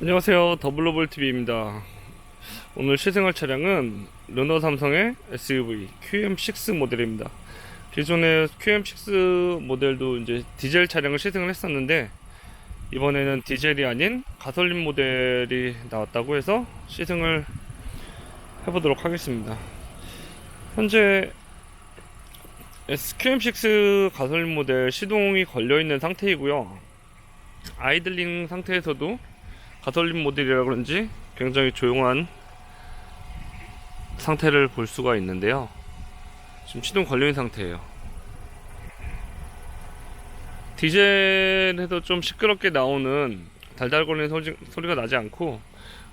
안녕하세요. 더블로볼TV입니다. 오늘 시승할 차량은 르노 삼성의 SUV QM6 모델입니다. 기존의 QM6 모델도 이제 디젤 차량을 시승을 했었는데 이번에는 디젤이 아닌 가솔린 모델이 나왔다고 해서 시승을 해보도록 하겠습니다. 현재 QM6 가솔린 모델 시동이 걸려있는 상태이고요. 아이들링 상태에서도 가솔린 모델이라 그런지 굉장히 조용한 상태를 볼 수가 있는데요. 지금 시동 걸려있는 상태예요. 디젤에도 좀 시끄럽게 나오는 달달거리는 소리, 소리가 나지 않고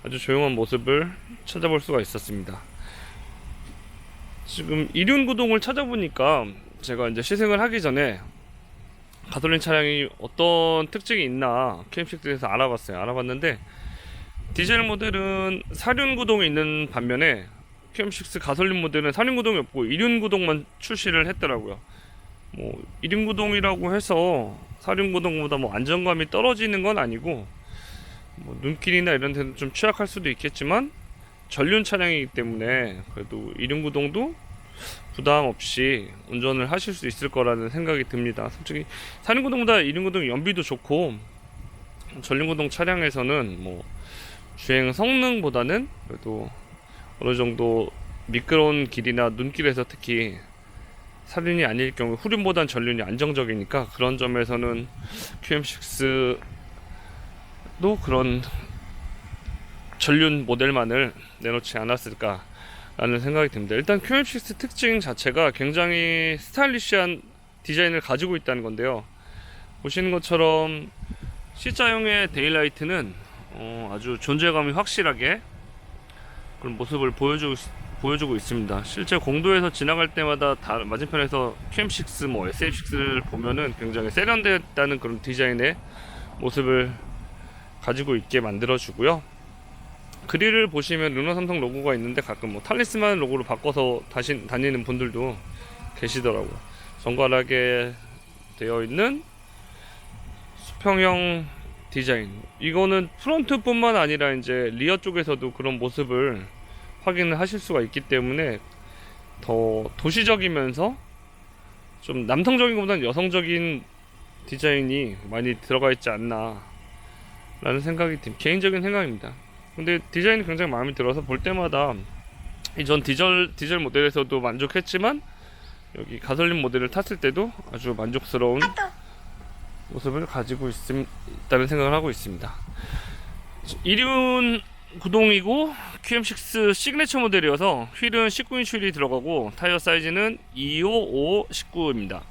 아주 조용한 모습을 찾아볼 수가 있었습니다. 지금 이륜 구동을 찾아보니까 제가 이제 시승을 하기 전에 가솔린 차량이 어떤 특징이 있나 KM6에서 알아봤어요. 알아봤는데 디젤 모델은 사륜 구동이 있는 반면에 QM6 가솔린 모델은 사륜 구동이 없고 이륜 구동만 출시를 했더라고요. 뭐 이륜 구동이라고 해서 사륜 구동보다 뭐 안정감이 떨어지는 건 아니고 뭐 눈길이나 이런 데는 좀 취약할 수도 있겠지만 전륜 차량이기 때문에 그래도 이륜 구동도 부담 없이 운전을 하실 수 있을 거라는 생각이 듭니다. 솔직히 사륜구동보다 이륜구동 연비도 좋고 전륜구동 차량에서는 뭐 주행 성능보다는 그래도 어느 정도 미끄러운 길이나 눈길에서 특히 사륜이 아닐 경우 후륜보단 전륜이 안정적이니까 그런 점에서는 QM6도 그런 전륜 모델만을 내놓지 않았을까 라는 생각이 듭니다. 일단 QM6 특징 자체가 굉장히 스타일리시한 디자인을 가지고 있다는 건데요. 보시는 것처럼 C자형의 데일라이트는 어, 아주 존재감이 확실하게 그런 모습을 보여주고, 보여주고 있습니다. 실제 공도에서 지나갈 때마다 다 맞은편에서 QM6, 뭐 SF6를 보면은 굉장히 세련됐다는 그런 디자인의 모습을 가지고 있게 만들어주고요. 그릴을 보시면 르노 삼성 로고가 있는데 가끔 뭐 탈리스만 로고로 바꿔서 다시 다니는 분들도 계시더라고요. 정갈하게 되어 있는 수평형 디자인. 이거는 프론트뿐만 아니라 이제 리어 쪽에서도 그런 모습을 확인을 하실 수가 있기 때문에 더 도시적이면서 좀 남성적인 것보다는 여성적인 디자인이 많이 들어가 있지 않나 라는 생각이 듭니다. 개인적인 생각입니다. 근데 디자인이 굉장히 마음에 들어서 볼 때마다 이전 디젤 디젤 모델에서도 만족했지만 여기 가솔린 모델을 탔을 때도 아주 만족스러운 모습을 가지고 있음, 있다는 생각을 하고 있습니다. 이륜 구동이고 QM6 시그네처 모델이어서 휠은 19인치 휠이 들어가고 타이어 사이즈는 255 19입니다.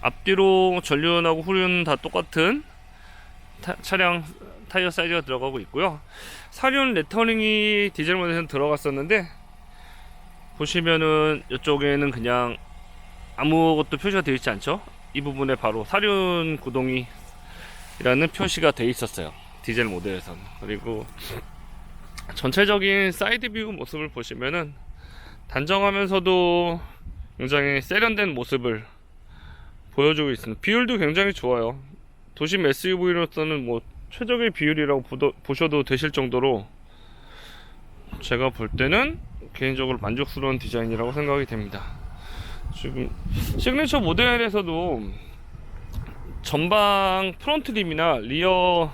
앞뒤로 전륜하고 후륜 다 똑같은 타, 차량 타이어 사이즈가 들어가고 있고요. 사륜 레터링이 디젤 모델에서 들어갔었는데 보시면은 이쪽에는 그냥 아무것도 표시가 되어 있지 않죠? 이 부분에 바로 사륜 구동이라는 표시가 되어 있었어요. 디젤 모델에서는. 그리고 전체적인 사이드 뷰 모습을 보시면은 단정하면서도 굉장히 세련된 모습을 보여주고 있습니다. 비율도 굉장히 좋아요. 도심 SUV로서는 뭐 최적의 비율이라고 보도, 보셔도 되실 정도로 제가 볼 때는 개인적으로 만족스러운 디자인이라고 생각이 됩니다. 지금 시그니처 모델에서도 전방 프론트 림이나 리어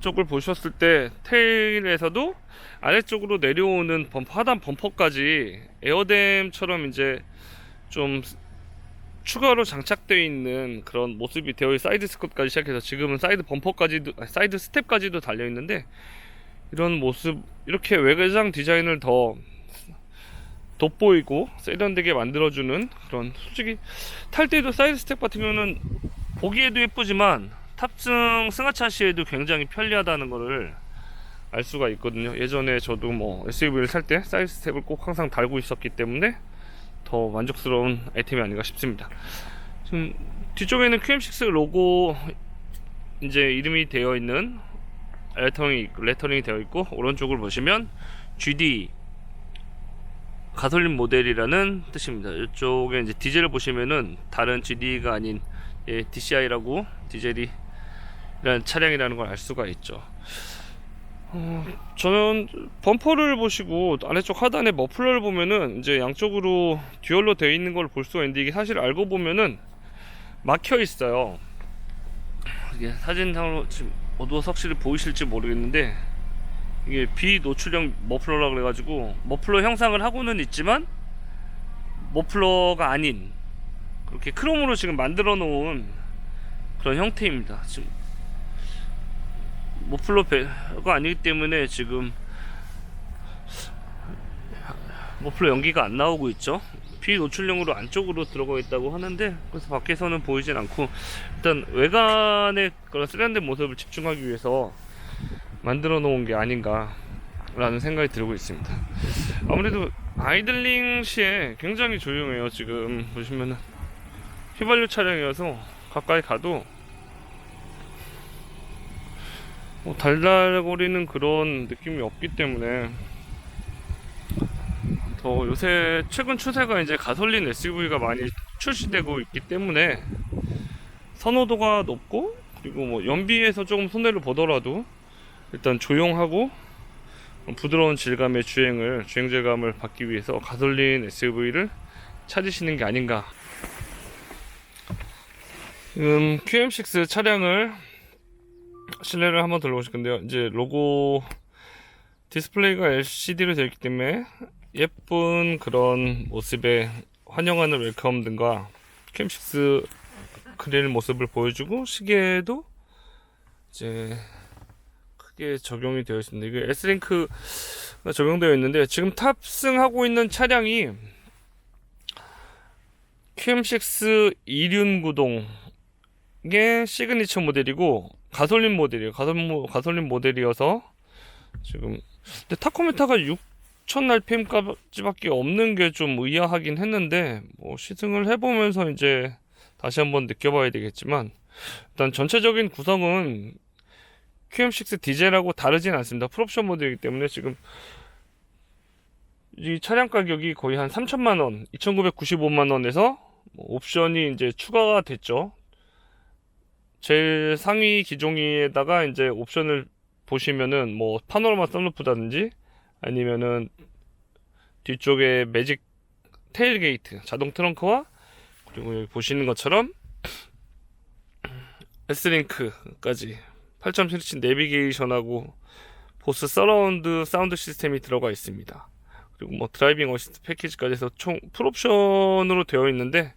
쪽을 보셨을 때 테일에서도 아래쪽으로 내려오는 범퍼 하단 범퍼까지 에어댐처럼 이제 좀 추가로 장착되어 있는 그런 모습이 되어 사이드 스컷까지 시작해서 지금은 사이드 범퍼까지도 사이드 스텝까지도 달려 있는데 이런 모습 이렇게 외장 디자인을 더 돋보이고 세련되게 만들어주는 그런 솔직히 탈 때도 사이드 스텝 같은 경우는 보기에도 예쁘지만 탑승 승하차 시에도 굉장히 편리하다는 것을 알 수가 있거든요. 예전에 저도 뭐 SUV를 살 때 사이드 스텝을 꼭 항상 달고 있었기 때문에 더 만족스러운 아이템이 아닌가 싶습니다. 지금 뒤쪽에는 QM6 로고 이제 이름이 되어 있는 레터링이 레터링이 되어 있고 오른쪽을 보시면 GD 가솔린 모델이라는 뜻입니다. 이쪽에 이제 디젤을 보시면은 다른 GD가 아닌 예, DCI라고 디젤이 차량이라는 걸 알 수가 있죠. 어, 저는 범퍼를 보시고 아래쪽 하단에 머플러를 보면은 이제 양쪽으로 듀얼로 되어 있는 걸 볼 수가 있는데 이게 사실 알고 보면은 막혀 있어요. 이게 사진상으로 지금 어두워서 확실히 보이실지 모르겠는데 이게 비노출형 머플러라 그래가지고 머플러 형상을 하고는 있지만 머플러가 아닌 그렇게 크롬으로 지금 만들어 놓은 그런 형태입니다. 지금 머플러 배가 아니기 때문에 지금 머플러 연기가 안 나오고 있죠. 비노출형으로 안쪽으로 들어가 있다고 하는데 그래서 밖에서는 보이진 않고 일단 외관의 그런 세련된 모습을 집중하기 위해서 만들어 놓은 게 아닌가 라는 생각이 들고 있습니다. 아무래도 아이들링 시에 굉장히 조용해요. 지금 보시면은 휘발유 차량이어서 가까이 가도 뭐 달달거리는 그런 느낌이 없기 때문에 더 요새 최근 추세가 이제 가솔린 SUV가 많이 출시되고 있기 때문에 선호도가 높고 그리고 뭐 연비에서 조금 손해를 보더라도 일단 조용하고 부드러운 질감의 주행을 주행 질감을 받기 위해서 가솔린 SUV를 찾으시는 게 아닌가. 지금 QM6 차량을 실내를 한번 들어보실 건데요. 이제 로고 디스플레이가 LCD로 되어 있기 때문에 예쁜 그런 모습의 환영하는 웰컴 등과 QM6 그릴 모습을 보여주고 시계도 이제 크게 적용이 되어 있습니다. 이게 S링크가 적용되어 있는데 지금 탑승하고 있는 차량이 QM6 이륜 구동의 시그니처 모델이고 가솔린 모델이에요. 가솔, 가솔린 모델이어서 지금 근데 타코메타가 6천 RPM까지밖에 없는 게 좀 의아하긴 했는데 뭐 시승을 해보면서 이제 다시 한번 느껴봐야 되겠지만 일단 전체적인 구성은 QM6 디젤하고 다르진 않습니다. 풀옵션 모델이기 때문에 지금 이 차량 가격이 거의 한 3천만 원, 2,995만 원에서 뭐 옵션이 이제 추가가 됐죠. 제일 상위 기종에다가 이제 옵션을 보시면은 뭐 파노라마 썬루프다든지 아니면은 뒤쪽에 매직 테일 게이트 자동 트렁크와 그리고 여기 보시는 것처럼 S링크까지 8.7인치 내비게이션하고 보스 서라운드 사운드 시스템이 들어가 있습니다. 그리고 뭐 드라이빙 어시스트 패키지까지 해서 총 풀옵션으로 되어 있는데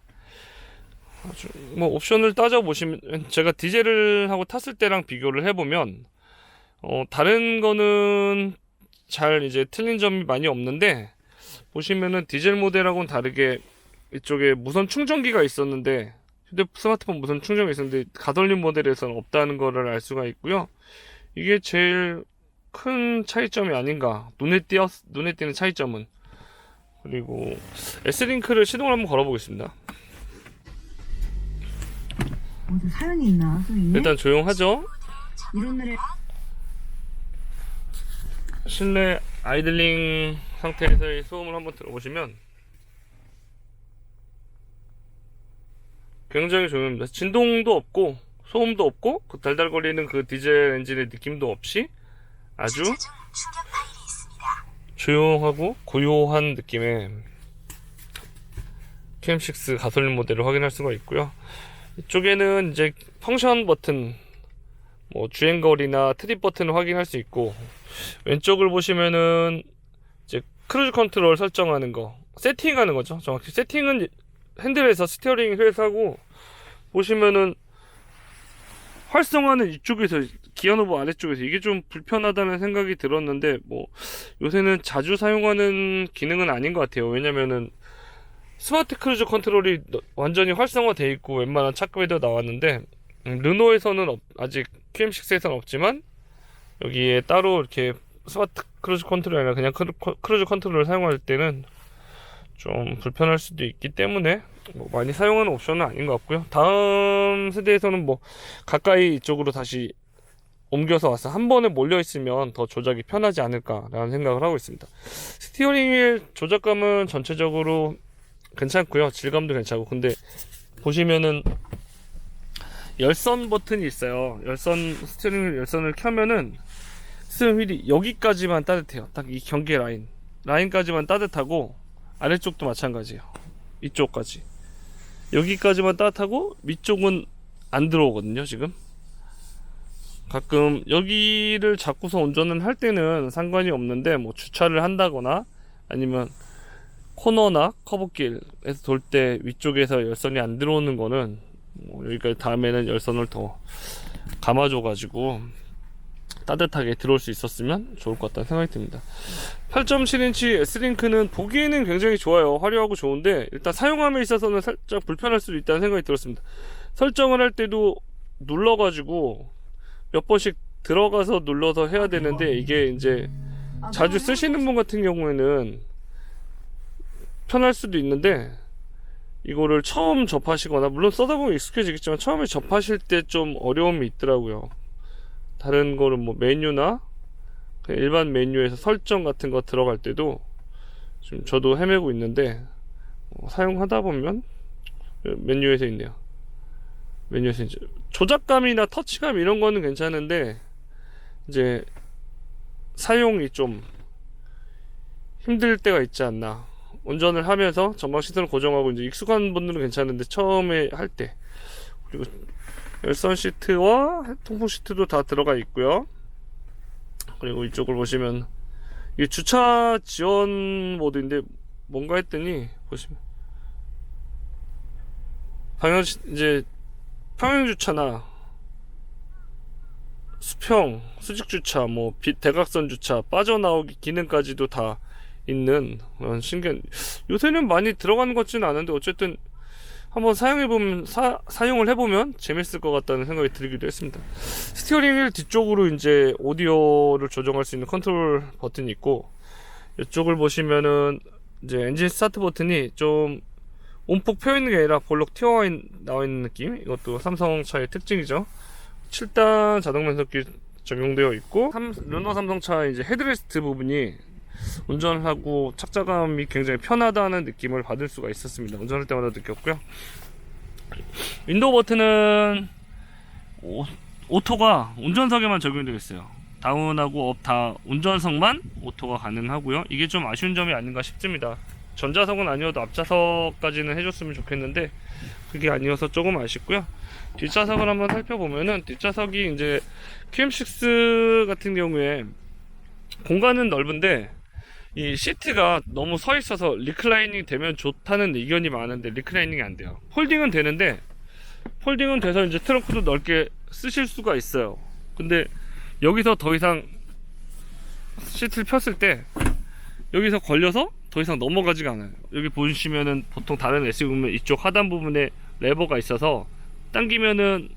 뭐 옵션을 따져 보시면 제가 디젤을 하고 탔을 때랑 비교를 해보면 어 다른 거는 잘 이제 틀린 점이 많이 없는데 보시면은 디젤 모델하고는 다르게 이쪽에 무선 충전기가 있었는데 휴대 스마트폰 무선 충전기가 있었는데 가솔린 모델에서는 없다는 거를 알 수가 있고요. 이게 제일 큰 차이점이 아닌가 눈에 띄어 눈에 띄는 차이점은 그리고 S링크를 시동을 한번 걸어보겠습니다. 어디 사연이 있나 소희님? 일단 조용하죠. 이런 노래 실내 아이들링 상태에서의 소음을 한번 들어보시면 굉장히 조용합니다. 진동도 없고 소음도 없고 그 달달거리는 그 디젤 엔진의 느낌도 없이 아주 조용하고 고요한 느낌의 QM6 가솔린 모델을 확인할 수가 있고요. 이쪽에는 이제 펑션 버튼, 뭐 주행거리나 트립 버튼을 확인할 수 있고 왼쪽을 보시면은 이제 크루즈 컨트롤 설정하는 거 세팅하는 거죠. 정확히 세팅은 핸들에서 스티어링 하고 보시면은 활성화는 이쪽에서 기어 노브 아래쪽에서 이게 좀 불편하다는 생각이 들었는데 뭐 요새는 자주 사용하는 기능은 아닌 것 같아요. 왜냐면은 스마트 크루즈 컨트롤이 완전히 활성화돼 있고 웬만한 차급에도 나왔는데 음, 르노에서는 없- 아직 QM6에서는 없지만 여기에 따로 이렇게 스마트 크루즈 컨트롤이 아니라 그냥 크루, 크루즈 컨트롤을 사용할 때는 좀 불편할 수도 있기 때문에 뭐 많이 사용하는 옵션은 아닌 것 같고요. 다음 세대에서는 뭐 가까이 이쪽으로 다시 옮겨서 와서 한 번에 몰려 있으면 더 조작이 편하지 않을까라는 생각을 하고 있습니다. 스티어링 휠 조작감은 전체적으로 괜찮고요. 질감도 괜찮고 근데 보시면은 열선 버튼이 있어요. 열선 스티어링 열선을 켜면은 스티어링 휠이 여기까지만 따뜻해요. 딱 이 경계 라인 라인까지만 따뜻하고 아래쪽도 마찬가지예요. 이쪽까지 여기까지만 따뜻하고 위쪽은 안 들어오거든요. 지금 가끔 여기를 잡고서 운전을 할 때는 상관이 없는데 뭐 주차를 한다거나 아니면 코너나 커브길에서 돌 때 위쪽에서 열선이 안 들어오는 거는 뭐 여기까지 다음에는 열선을 더 감아줘가지고 따뜻하게 들어올 수 있었으면 좋을 것 같다는 생각이 듭니다. 8.7인치 S링크는 보기에는 굉장히 좋아요. 화려하고 좋은데 일단 사용함에 있어서는 살짝 불편할 수도 있다는 생각이 들었습니다. 설정을 할 때도 눌러가지고 몇 번씩 들어가서 눌러서 해야 되는데 이게 이제 자주 쓰시는 분 같은 경우에는 편할 수도 있는데 이거를 처음 접하시거나 물론 써다 보면 익숙해지겠지만 처음에 접하실 때 좀 어려움이 있더라고요. 다른 거를 뭐 메뉴나 일반 메뉴에서 설정 같은 거 들어갈 때도 지금 저도 헤매고 있는데 어, 사용하다 보면 메뉴에서 있네요. 메뉴에서 이제 조작감이나 터치감 이런 거는 괜찮은데 이제 사용이 좀 힘들 때가 있지 않나. 운전을 하면서 전방 시선을 고정하고 이제 익숙한 분들은 괜찮은데 처음에 할 때 그리고 열선 시트와 통풍 시트도 다 들어가 있고요. 그리고 이쪽을 보시면 이게 주차 지원 모드인데 뭔가 했더니 보시면 방향 시- 이제 평행 주차나 수평, 수직 주차, 뭐빛 대각선 주차, 빠져나오기 기능까지도 다 있는 그런 신기한 요새는 많이 들어가는 것 같지는 않은데 어쨌든 한번 사용해 보면 사용을 해보면 재밌을 것 같다는 생각이 들기도 했습니다. 스티어링 휠 뒤쪽으로 이제 오디오를 조정할 수 있는 컨트롤 버튼이 있고 이쪽을 보시면은 이제 엔진 스타트 버튼이 좀 온폭 펴 있는 게 아니라 볼록 튀어 있- 나와 있는 느낌. 이것도 삼성차의 특징이죠. 7단 자동 변속기 적용되어 있고 삼- 르노 삼성차 이제 헤드레스트 부분이 운전을 하고 착자감이 굉장히 편하다는 느낌을 받을 수가 있었습니다. 운전할 때마다 느꼈고요. 윈도우 버튼은 오, 오토가 운전석에만 적용되어 있어요. 다운하고 업 다 운전석만 오토가 가능하고요. 이게 좀 아쉬운 점이 아닌가 싶습니다. 전자석은 아니어도 앞좌석까지는 해줬으면 좋겠는데 그게 아니어서 조금 아쉽고요. 뒷좌석을 한번 살펴보면은 뒷좌석이 이제 QM6 같은 경우에 공간은 넓은데 이 시트가 너무 서 있어서 리클라이닝 되면 좋다는 의견이 많은데 리클라이닝이 안 돼요. 폴딩은 되는데 폴딩은 돼서 이제 트렁크도 넓게 쓰실 수가 있어요. 근데 여기서 더 이상 시트를 폈을 때 여기서 걸려서 더 이상 넘어가지가 않아요. 여기 보시면은 보통 다른 SUV 보면 이쪽 하단 부분에 레버가 있어서 당기면은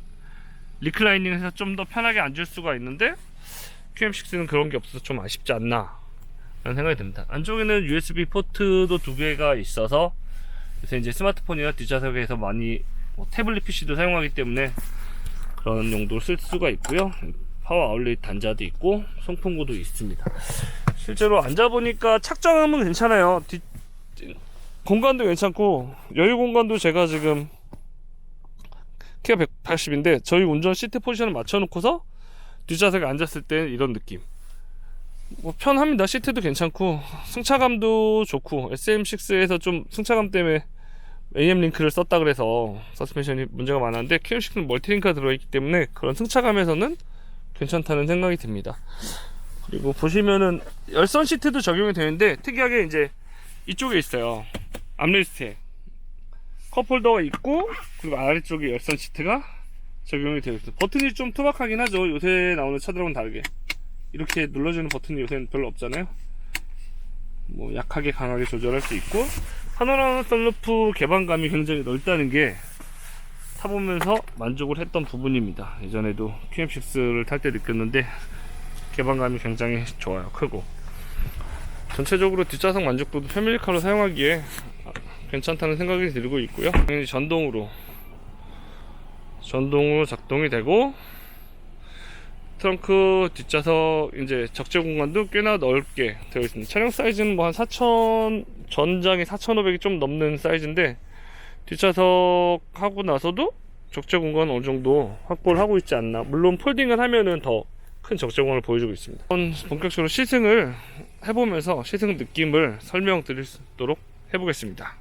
리클라이닝 해서 좀 더 편하게 앉을 수가 있는데 QM6는 그런 게 없어서 좀 아쉽지 않나 라는 생각이 듭니다. 안쪽에는 USB 포트도 두 개가 있어서 요새 이제 스마트폰이나 뒷좌석에서 많이 뭐 태블릿 PC도 사용하기 때문에 그런 용도로 쓸 수가 있고요. 파워 아울렛 단자도 있고 송풍구도 있습니다. 실제로 앉아보니까 착장감은 괜찮아요. 뒷, 공간도 괜찮고 여유 공간도 제가 지금 키가 180인데 저희 운전 시트 포지션을 맞춰놓고서 뒷좌석에 앉았을 때 이런 느낌. 뭐 편합니다. 시트도 괜찮고 승차감도 좋고 SM6에서 좀 승차감 때문에 AM 링크를 썼다 그래서 서스펜션이 문제가 많았는데 QM6는 멀티링크가 들어있기 때문에 그런 승차감에서는 괜찮다는 생각이 듭니다. 그리고 보시면은 열선 시트도 적용이 되는데 특이하게 이제 이쪽에 있어요. 암레스트에 컵홀더가 있고 그리고 아래쪽에 열선 시트가 적용이 되어 있어요. 버튼이 좀 투박하긴 하죠. 요새 나오는 차들하고는 다르게 이렇게 눌러주는 버튼이 요새는 별로 없잖아요. 뭐 약하게 강하게 조절할 수 있고 파노라마 썬루프 개방감이 굉장히 넓다는 게 타보면서 만족을 했던 부분입니다. 예전에도 QM6를 탈 때 느꼈는데 개방감이 굉장히 좋아요. 크고 전체적으로 뒷좌석 만족도도 패밀리카로 사용하기에 괜찮다는 생각이 들고 있고요. 당연히 전동으로 전동으로 작동이 되고 트렁크 뒷좌석 이제 적재 공간도 꽤나 넓게 되어 있습니다. 차량 사이즈는 뭐 한4,000 전장이 4,500이 좀 넘는 사이즈인데 뒷좌석 하고 나서도 적재 공간 어느 정도 확보를 하고 있지 않나. 물론 폴딩을 하면은 더 큰 적재 공간을 보여주고 있습니다. 본격적으로 시승을 해보면서 시승 느낌을 설명드릴 수 있도록 해보겠습니다.